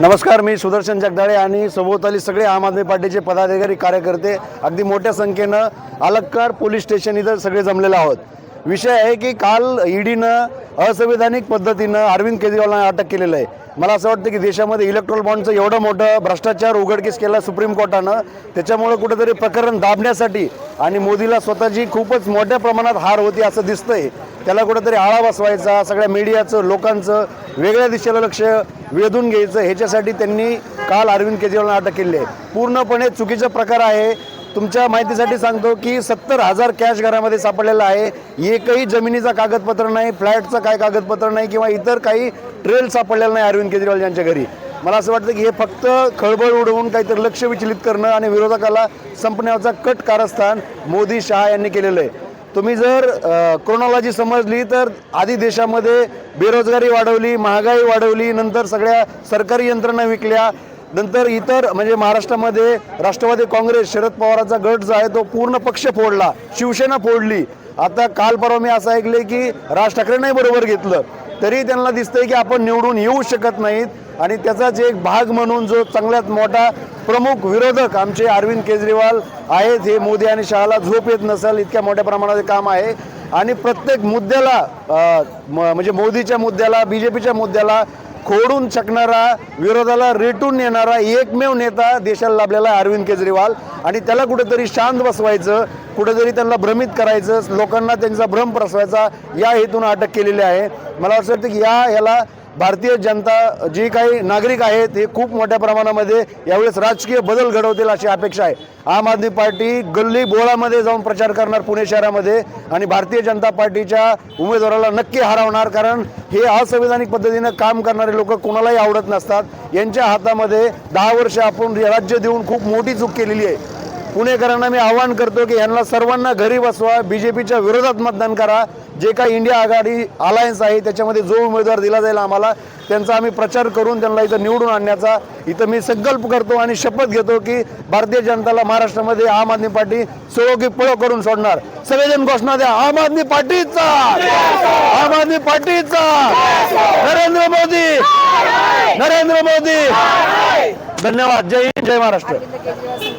नमस्कार मी सुदर्शन जगदाळे आणि सभोवताली सगळे आम आदमी पार्टीचे पदाधिकारी कार्यकर्ते अगदी मोठ्या संख्येनं अलक्कार पोलीस स्टेशन इथं सगळे जमलेले आहोत. विषय आहे की काल ईडीनं असंविधानिक पद्धतीनं अरविंद केजरीवालांना अटक केलेलं आहे. मला असं वाटतं की देशामध्ये इलेक्ट्रॉल बॉन्डचं एवढं मोठं भ्रष्टाचार उघडकीस केला सुप्रीम कोर्टानं त्याच्यामुळं कुठेतरी प्रकरण दाबण्यासाठी आणि मोदीला स्वतःची खूपच मोठ्या प्रमाणात हार होती असं दिसतंय. त्याला कुठेतरी आळा बसवायचा सगळ्या मीडियाचं लोकांचं वेगळ्या दिशेला लक्ष वेधून घ्यायचं ह्याच्यासाठी त्यांनी काल अरविंद केजरीवालांना अटक केली आहे. पूर्णपणे चुकीचा प्रकार आहे. तुमच्या माहितीसाठी सांगतो की सत्तर हजार कॅश घरामध्ये सापडलेला आहे. एकही जमिनीचा कागदपत्र नाही फ्लॅटचं काय कागदपत्र नाही किंवा इतर काही ट्रेल सापडलेलं नाही अरविंद केजरीवाल यांच्या घरी. मला असं वाटतं की हे फक्त खळबळ उडवून काहीतरी लक्ष विचलित करणं आणि विरोधकाला संपण्याचा कट कारस्थान मोदी शहा यांनी केलेलं आहे. तुम्ही जर क्रोनॉलॉजी समजली तर आधी देशामध्ये बेरोजगारी वाढवली महागाई वाढवली नंतर सगळ्या सरकारी यंत्रणा विकल्या नंतर इतर म्हणजे महाराष्ट्रामध्ये राष्ट्रवादी काँग्रेस शरद पवारांचा गट जो आहे तो पूर्ण पक्ष फोडला शिवसेना फोडली. आता काल परवा मी असं ऐकले की राज ठाकरेंनाही बरोबर घेतलं. तरी त्यांना दिसतंय की आपण निवडून येऊ शकत नाहीत आणि त्याचाच एक भाग म्हणून जो चांगल्यात मोठा प्रमुख विरोधक आमचे अरविंद केजरीवाल आहेत हे मोदी आणि शहाला झोप येत नसेल इतक्या मोठ्या प्रमाणात काम आहे. आणि प्रत्येक मुद्द्याला म- म्हणजे मोदीच्या मुद्द्याला बी जे पीच्या मुद्द्याला खोडून शकणारा विरोधाला रेटून नेणारा एकमेव नेता देशाला लाभलेला अरविंद केजरीवाल. आणि त्याला कुठेतरी शांत बसवायचं कुठेतरी त्यांना भ्रमित करायचं लोकांना त्यांचा भ्रम प्रसवायचा या हेतून अटक केलेली आहे. मला असं वाटतं की या ह्याला भारतीय जनता जी काही नागरिक आहेत हे खूप मोठ्या प्रमाणामध्ये यावेळेस राजकीय बदल घडवतील अशी अपेक्षा आहे. आम आदमी पार्टी गल्ली बोळामध्ये जाऊन प्रचार करणार पुणे शहरामध्ये आणि भारतीय जनता पार्टीच्या उमेदवाराला नक्की हरवणार कारण हे असंविधानिक पद्धतीनं काम करणारे लोक कोणालाही आवडत नसतात. यांच्या हातामध्ये दहा वर्ष आपण राज्य देऊन खूप मोठी चूक केलेली आहे. पुणेकरांना मी आवाहन करतो की यांना सर्वांना घरी बसवा बी जे पीच्या विरोधात मतदान करा. जे काही इंडिया आघाडी अलायन्स आहे त्याच्यामध्ये जो उमेदवार दिला जाईल आम्हाला त्यांचा आम्ही प्रचार करून त्यांना इथं निवडून आणण्याचा इथं मी संकल्प करतो आणि शपथ घेतो की भारतीय जनताला महाराष्ट्रामध्ये आम आदमी पार्टी की पळो करून सोडणार. सगळेजण घोषणा द्या आम आदमी पार्टीचा! आम आदमी पार्टीचा! नरेंद्र मोदी! नरेंद्र मोदी! धन्यवाद. जय हिंद जय महाराष्ट्र.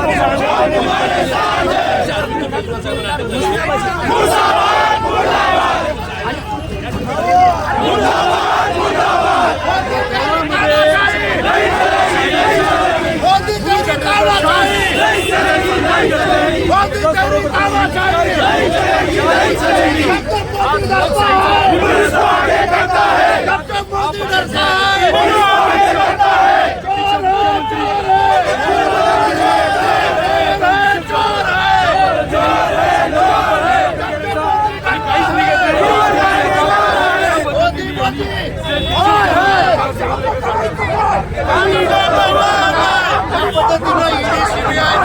करता है चोर है चोर है चोर है चोर है चोर है मोदी मोदी ओए पाणी पद्धतीनं ईडी सीबीआय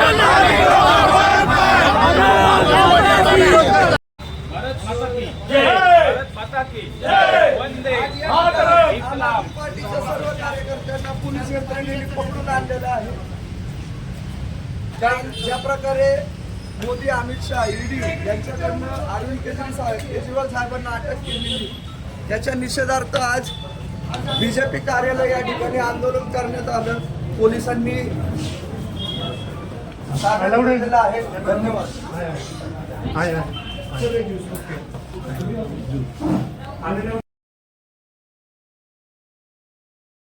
पार्टीच्या सर्व कार्यकर्त्यांना पोलीस यंत्रणेने पकडून आणलेलं आहे. कारण ज्या प्रकारे मोदी अमित शहा ईडी यांच्याकडनं अरविंद केजरीवाल साहेब केजरीवाल साहेबांना अटक केलेली. त्याच्या निषेधार्थ आज बीजेपी कार्यालय या ठिकाणी आंदोलन करण्यात आलं. पोलिसांनी आहे. धन्यवाद.